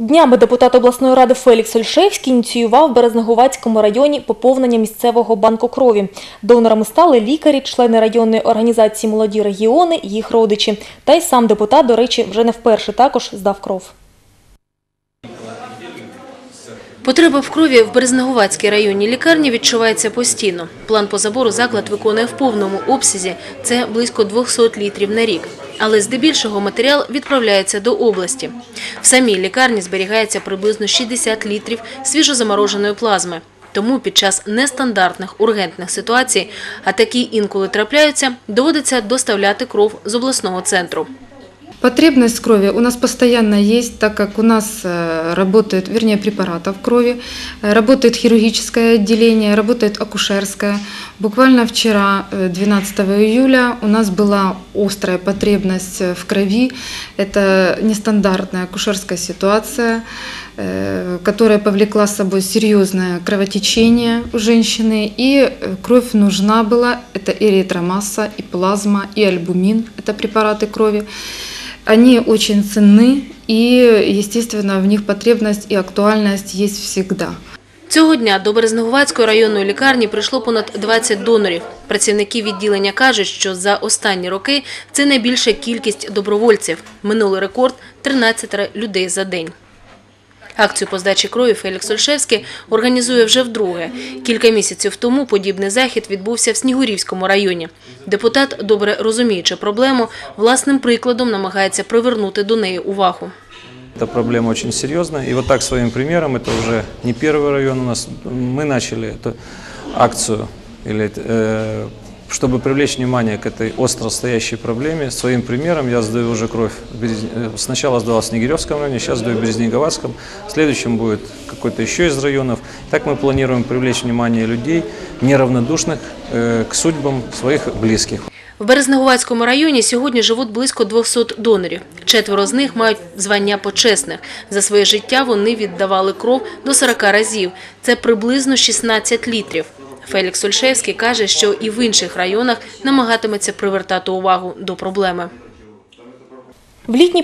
Днями депутат обласної ради Фелікс Ольшевський ініціював в Березнегувацькому районі поповнення місцевого банку крові. Донорами стали лікарі, члени районної організації «Молоді регіони», їх родичі. Та й сам депутат, до речі, вже не вперше також здав кров. Потреба в крові в Березнегувацькій районній лікарні відчувається постійно. План по забору заклад виконує в повному обсязі – це близько 200 літрів на рік. Але здебільшого матеріал відправляється до області. В самій лікарні зберігається приблизно 60 літрів свіжозамороженої плазми. Тому під час нестандартних ургентних ситуацій, а такі інколи трапляються, доводиться доставляти кров з обласного центру. Потребность крови у нас постоянно есть, так как у нас э, работает, вернее, препаратов крови, э, работает хирургическое отделение, работает акушерское. Буквально вчера, э, 12 июля, у нас была острая потребность э, в крови. Это нестандартная акушерская ситуация, э, которая повлекла с собой серьезное кровотечение у женщины, и э, кровь нужна была. Это эритромасса, и плазма, и альбумин, это препараты крови. Они очень ценны, и, естественно, в них потребность и актуальность есть всегда. Цього дня до Березнегувацької районної лікарні прийшло понад 20 донорів. Працівники відділення кажуть, що за останні роки це найбільша кількість добровольців. Минулий рекорд – 13 людей за день. Акцію по здачі крові Фелікс Ольшевський організує вже вдруге. Кілька місяців тому подібний захід відбувся в Снігурівському районі. Депутат, добре розуміючи проблему, власним прикладом намагається привернути до неї увагу. Эта проблема очень серьезная. И вот так своим примером, это уже не первый район у нас, мы начали эту акцию, или, э, чтобы привлечь внимание к этой остро стоящей проблеме. Своим примером я сдаю уже кровь. в Берез- э, Сначала сдавал в Снегиревском районе, сейчас сдаю в Березнеговацком. В следующем будет какой-то еще из районов. Так мы планируем привлечь внимание людей, неравнодушных э, к судьбам своих близких. В Березнегувацькому районі сьогодні живуть близько 200 донорів. Четверо з них мають звання почесних. За своє життя вони віддавали кров до 40 разів. Це приблизно 16 літрів. Фелікс Ольшевський каже, що і в інших районах намагатиметься привертати увагу до проблеми. В літній